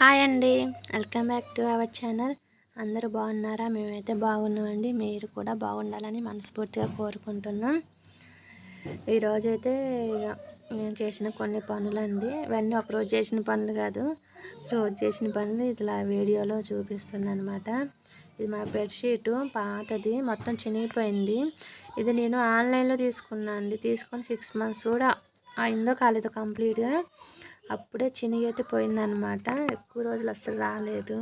Hi అండి. Welcome back to our channel. అందరూ బాగున్నారా? మేమైతే బాగున్నామండి. మీరు కూడా బాగుండాలని మనస్ఫూర్తిగా కోరుకుంటున్నాం. ఈరోజైతే నేను చేసిన కొన్ని పనులు అండి ఇవన్నీ ఒకరోజు చేసిన పనులు కాదు. రోజు చేసిన పనులు ఇట్లా వీడియోలో చూపిస్తుంది అనమాట ఇది మా బెడ్షీటు పాతది మొత్తం చినిగిపోయింది. ఇది నేను ఆన్లైన్లో తీసుకున్నాను అండి తీసుకొని సిక్స్ మంత్స్ కూడా అయిందో కాలేదో కంప్లీట్గా అప్పుడే చినిగైతే పోయిందనమాట ఎక్కువ రోజులు అస్సలు రాలేదు.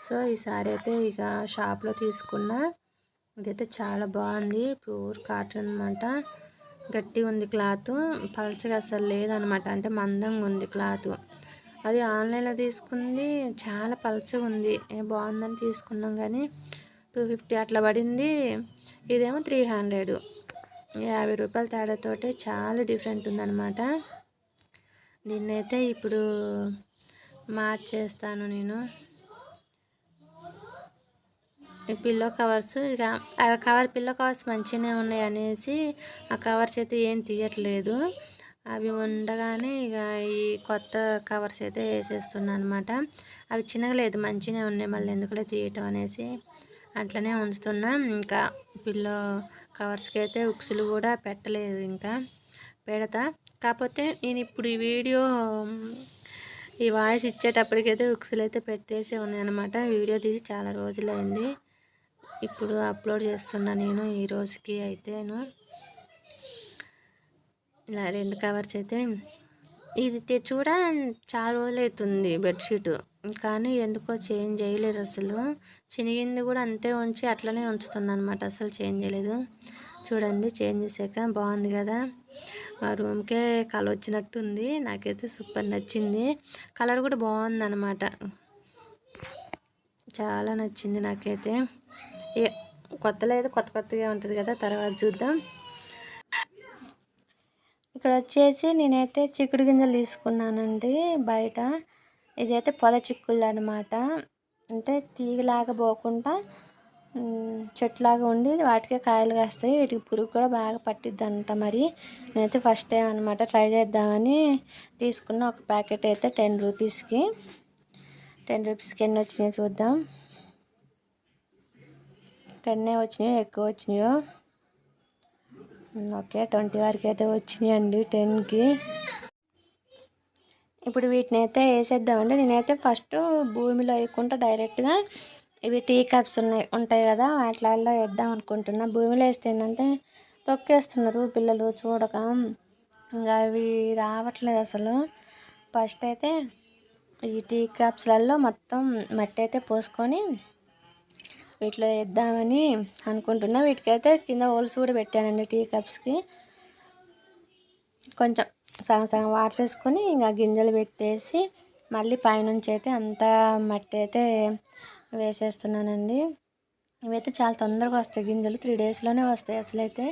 సో ఈసారి అయితే ఇక షాప్లో తీసుకున్న. ఇదైతే చాలా బాగుంది. ప్యూర్ కాటన్ అనమాట గట్టిగా ఉంది క్లాత్. పలచగా అసలు లేదనమాట. అంటే మందంగా ఉంది క్లాత్. అది ఆన్లైన్లో తీసుకుంది. చాలా పలచగా ఉంది. బాగుందని తీసుకున్నాం కానీ టూ ఫిఫ్టీ అట్లా పడింది. ఇదేమో త్రీ హండ్రెడ్. యాభై రూపాయల తేడాతోటే చాలా డిఫరెంట్ ఉందన్నమాట దీన్నైతే ఇప్పుడు మార్చేస్తాను నేను. ఈ పిల్లో కవర్స్ ఇక ఆ కవర్ పిల్లో కవర్స్ మంచిగానే ఉన్నాయి అనేసి ఆ కవర్స్ అయితే ఏం తీయట్లేదు. అవి ఉండగానే ఇక ఈ కొత్త కవర్స్ అయితే వేసేస్తున్నాను అనమాట అవి చిన్నగలేదు మంచిగానే ఉన్నాయి. మళ్ళీ ఎందుకులే తీయటం అనేసి అట్లనే ఉంచుతున్నా. ఇంకా పిల్లో కవర్స్కి అయితే ఉక్సులు కూడా పెట్టలేదు. ఇంకా పెడతా. కాకపోతే నేను ఇప్పుడు ఈ వీడియో ఈ వాయిస్ ఇచ్చేటప్పటికైతే ఉక్సులు అయితే పెట్టేసి ఉన్నాయన్నమాట. వీడియో తీసి చాలా రోజులైంది. ఇప్పుడు అప్లోడ్ చేస్తున్నా నేను ఈ రోజుకి అయితేను. ఇలా రెండు కవర్స్ అయితే. ఇది చూడ కూడా చాలా రోజులు అవుతుంది బెడ్షీట్. కానీ ఎందుకో చేంజ్ చేయలేదు అసలు. చినిగింది కూడా అంతే ఉంచి అట్లనే ఉంచుతుంది అనమాట అసలు చేంజ్ చేయలేదు. చూడండి చేంజ్ చేసాక బాగుంది కదా. మా రూమ్కే కలర్ వచ్చినట్టు ఉంది నాకైతే సూపర్ నచ్చింది. కలర్ కూడా బాగుంది అనమాట చాలా నచ్చింది నాకైతే. కొత్తలో అయితే కొత్త కొత్తగా ఉంటుంది కదా తర్వాత చూద్దాం. ఇక్కడ వచ్చేసి నేనైతే చిక్కుడు గింజలు తీసుకున్నానండి బయట. ఇదైతే పొద చిక్కుళ్ళు అనమాట అంటే తీగలాగా పోకుండా చెట్లాగా ఉండి వాటికే కాయలు కాస్తాయి. వీటికి పురుగు కూడా బాగా పట్టిద్ది అంట మరి. నేనైతే ఫస్ట్ టైం అనమాట ట్రై చేద్దామని తీసుకున్న. ఒక ప్యాకెట్ అయితే టెన్ రూపీస్కి టెన్ రూపీస్కి ఎన్ని వచ్చినాయో చూద్దాం. టెన్నే వచ్చినాయో ఎక్కువ వచ్చినాయో? ఓకే ట్వంటీ వరకు అయితే వచ్చినాయి అండి టెన్కి ఇప్పుడు వీటిని అయితే వేసేద్దామండి. నేనైతే ఫస్ట్ భూమిలో వేయకుండా డైరెక్ట్గా ఇవి టీ కప్స్ ఉన్నాయి ఉంటాయి కదా వాటిలలో వేద్దాం అనుకుంటున్నా. భూమిలో వేస్తే ఏంటంటే తొక్కేస్తున్నారు పిల్లలు చూడక. ఇంకా అవి రావట్లేదు అసలు. ఫస్ట్ అయితే ఈ టీ కప్స్లలో మొత్తం మట్టి అయితే పోసుకొని వీటిలో వేద్దామని అనుకుంటున్నా. వీటికైతే కింద హోల్స్ కూడా పెట్టానండి టీ కప్స్కి. కొంచెం సగం సగం వాటర్ వేసుకొని ఇంకా గింజలు పెట్టేసి మళ్ళీ పైనుంచి అయితే అంతా మట్టి అయితే వేసేస్తున్నానండి. ఇవైతే చాలా తొందరగా వస్తాయి. గింజలు త్రీ డేస్లోనే వస్తాయి. అసలైతే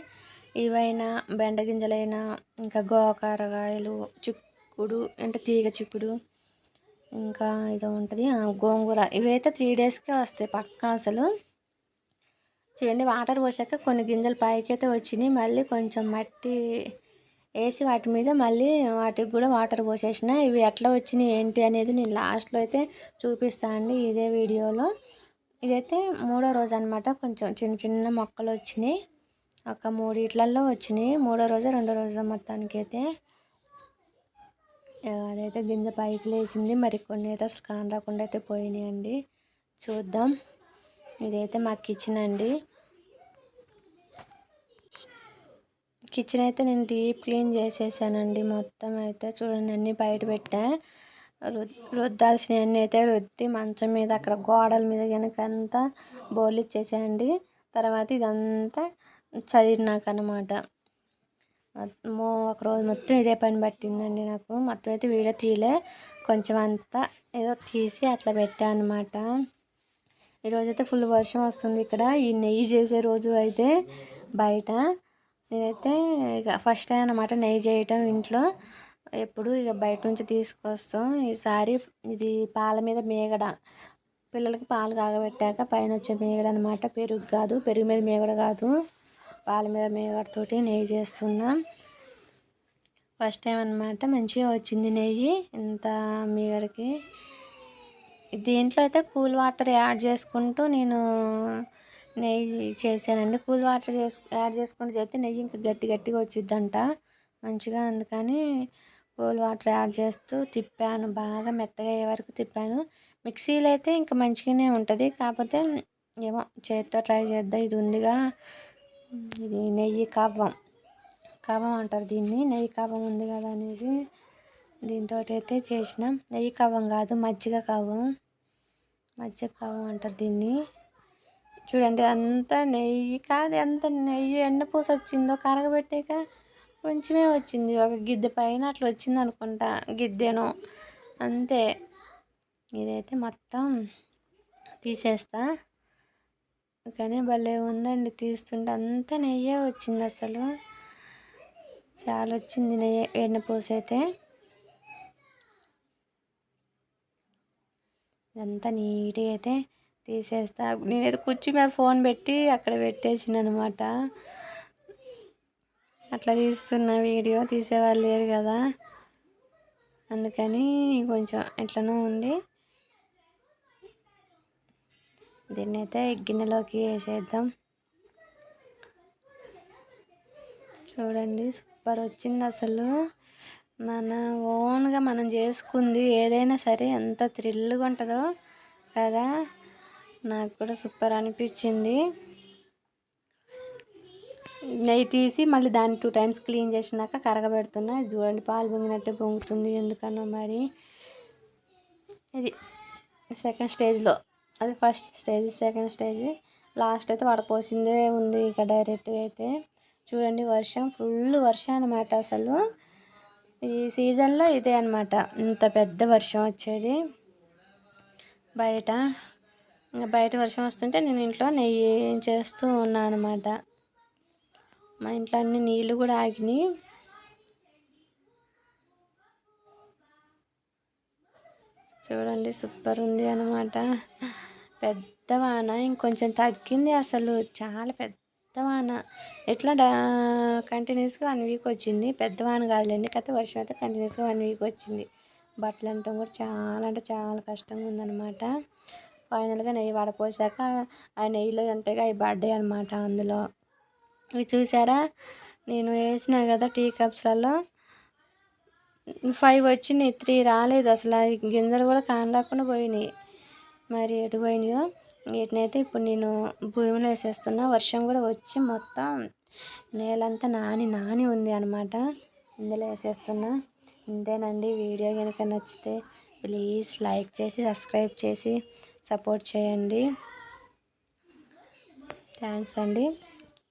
ఇవైనా బెండ గింజలైనా ఇంకా గోకారకాయలు చిక్కుడు అంటే తీగ చిక్కుడు ఇంకా ఇదో ఉంటుంది. గోంగూర ఇవైతే త్రీ డేస్కే వస్తాయి పక్కా అసలు. చూడండి వాటర్ పోసాక కొన్ని గింజలు పైకి అయితే వచ్చినాయి. మళ్ళీ కొంచెం మట్టి వేసి వాటి మీద మళ్ళీ వాటికి కూడా వాటర్ పోసేసిన. ఇవి ఎట్లా వచ్చినాయి ఏంటి అనేది నేను లాస్ట్లో అయితే చూపిస్తాను అండి ఇదే వీడియోలో. ఇదైతే మూడో రోజు అనమాట కొంచెం చిన్న చిన్న మొక్కలు వచ్చినాయి. ఒక మూడిట్లలో వచ్చినాయి. మూడో రోజు రెండో రోజు మొత్తానికి అయితే అదైతే గింజ పైకి లేచింది మరి కొన్ని అయితే అసలు కాన్ రాకుండా అయితే పోయినాయండి. చూద్దాం. ఇదైతే మా కిచెన్ అండి. కిచెన్ అయితే నేను డీప్ క్లీన్ చేసేసానండి. మొత్తం అయితే చూడండి అన్నీ బయట పెట్టా. రుద్దాల్సినవన్నీ అయితే రుద్ది మంచం మీద అక్కడ గోడల మీద కనుకంతా బోర్లు ఇచ్చేసాయండి తర్వాత ఇదంతా చదివినాక అనమాట ఒకరోజు మొత్తం ఇదే పని పట్టిందండి నాకు. మొత్తం అయితే వీడియో తీయలే. కొంచెం అంతా ఏదో తీసి అట్లా పెట్టా అనమాట ఈరోజైతే ఫుల్ వర్షం వస్తుంది ఇక్కడ. ఈ నెయ్యి చేసే రోజు అయితే బయట నేనైతే ఇక ఫస్ట్ టైం అనమాట నెయ్యి చేయటం ఇంట్లో. ఎప్పుడు ఇక బయట నుంచి తీసుకొస్తాం. ఈసారి ఇది పాల మీద మేగడ. పిల్లలకి పాలు కాగబెట్టాక పైన వచ్చే మేగడ అనమాట పెరుగు కాదు. పెరుగు మీద మేగడ కాదు. పాల మీద మేగడతోటి నెయ్యి చేస్తున్నాం. ఫస్ట్ టైం అనమాట మంచిగా వచ్చింది నెయ్యి. ఇంత మేగడకి. దీంట్లో అయితే కూల్ వాటర్ యాడ్ చేసుకుంటూ నేను నెయ్యి చేశానండి. కూల్ వాటర్ చేసు యాడ్ చేసుకుంటూ చేస్తే నెయ్యి ఇంకా గట్టి గట్టిగా వచ్చిద్దంట. మంచిగా అందుకని కూల్ వాటర్ యాడ్ చేస్తూ తిప్పాను. బాగా మెత్తగా అయ్యే వరకు తిప్పాను. మిక్సీలో అయితే ఇంకా మంచిగానే ఉంటుంది. కాకపోతే ఏమో చేతితో ట్రై చేద్దాం. ఇది ఉందిగా. ఇది నెయ్యి కవ్వం. కవ్వం అంటారు దీన్ని. నెయ్యి కవం ఉంది కదా అనేసి దీంతో అయితే చేసినాం. నెయ్యి కవ్వం కాదు మజ్జిగ కవ్వం. మజ్జిగ కవ్వం అంటారు దీన్ని. చూడండి అంత నెయ్యి కాదు ఎంత నెయ్యి ఎన్న పూస వచ్చిందో కరగబెట్టాక కొంచెమే వచ్చింది. ఒక గిద్దె పైన అట్లా వచ్చింది అనుకుంటా గిద్దెను. అంతే. ఇదైతే మొత్తం తీసేస్తా. కానీ భలే ఉందండి తీస్తుంటే అంత నెయ్యే వచ్చింది అసలు. చాలా వచ్చింది నెయ్యి వెన్నపూస అయితే ఇదంతా నీట్గా అయితే తీసేస్తా. నేనైతే కుర్చీ మీద ఫోన్ పెట్టి అక్కడ పెట్టేసిన అనమాట అట్లా తీస్తున్న వీడియో తీసేవాళ్ళు లేరు కదా. అందుకని కొంచెం ఎట్లనో ఉంది. దీన్ని అయితే గిన్నెలోకి వేసేద్దాం. చూడండి సూపర్ వచ్చింది అసలు. మన ఓన్గా మనం చేసుకుంది ఏదైనా సరే ఎంత థ్రిల్గా ఉంటుందో కదా. నాకు కూడా సూపర్ అనిపించింది. నెయ్యి తీసి మళ్ళీ దాన్ని టూ టైమ్స్ క్లీన్ చేసినాక కరగబెడుతున్నా. చూడండి పాలు పొంగినట్టే పొంగుతుంది. ఎందుకనో మరి. ఇది సెకండ్ స్టేజ్లో అది first stage second stage last అయితే వడపోసిందే ఉంది ఇక డైరెక్ట్గా అయితే. చూడండి వర్షం ఫుల్ వర్షం అనమాట అసలు. ఈ సీజన్లో ఇదే అనమాట ఇంత పెద్ద వర్షం వచ్చేది. బయట ఇంకా బయట వర్షం వస్తుంటే నేను ఇంట్లో నెయ్యి చేస్తూ ఉన్నాను అనమాట మా ఇంట్లో అన్ని నీళ్ళు కూడా ఆగినాయి. చూడండి సూపర్ ఉంది అనమాట పెద్ద వాన ఇంకొంచెం తగ్గింది అసలు. చాలా పెద్ద వాన. ఎట్లా డా కంటిన్యూస్గా వన్ వీక్ వచ్చింది. పెద్ద వాన కాదులేండి కాకపోతే వర్షం అయితే కంటిన్యూస్గా వన్ వీక్ వచ్చింది. బట్టలు అంటాం కూడా చాలా అంటే చాలా కష్టంగా ఉందన్నమాట. ఫైనల్గా నెయ్యి వడపోసాక ఆ నెయ్యిలో ఉంటాయిగా అవి బర్త్డే అనమాట అందులో. ఇవి చూసారా? నేను వేసిన కదా టీ కప్స్లలో. ఫైవ్ వచ్చినాయి త్రీ రాలేదు అసలు. గింజలు కూడా కానరాకుండా పోయినాయి. మరి ఎటు పోయినాయో? వీటినైతే ఇప్పుడు నేను భూమిలో వేసేస్తున్నా. వర్షం కూడా వచ్చి మొత్తం నేలంతా నాని నాని ఉంది అనమాట ఇందులో వేసేస్తున్నా. ఇంతేనండి. వీడియో కనుక నచ్చితే ప్లీజ్ లైక్ చేసి సబ్స్క్రైబ్ చేసి సపోర్ట్ చేయండి. థ్యాంక్స్ అండి.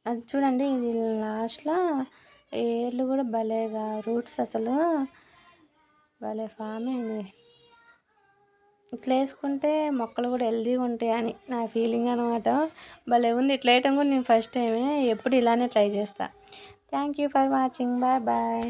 అది చూడండి ఇది లాస్ట్లో ఏర్లు కూడా భలేగా రూట్స్ అసలు భలే ఫామ్ అయింది ఇట్లా వేసుకుంటే మొక్కలు కూడా హెల్తీగా ఉంటాయని నా ఫీలింగ్ అనమాట భలే ఉంది ఇట్లా వేయటం కూడా నేను ఫస్ట్ టైమే ఎప్పుడు ఇలానే ట్రై చేస్తా. Thank you for watching bye bye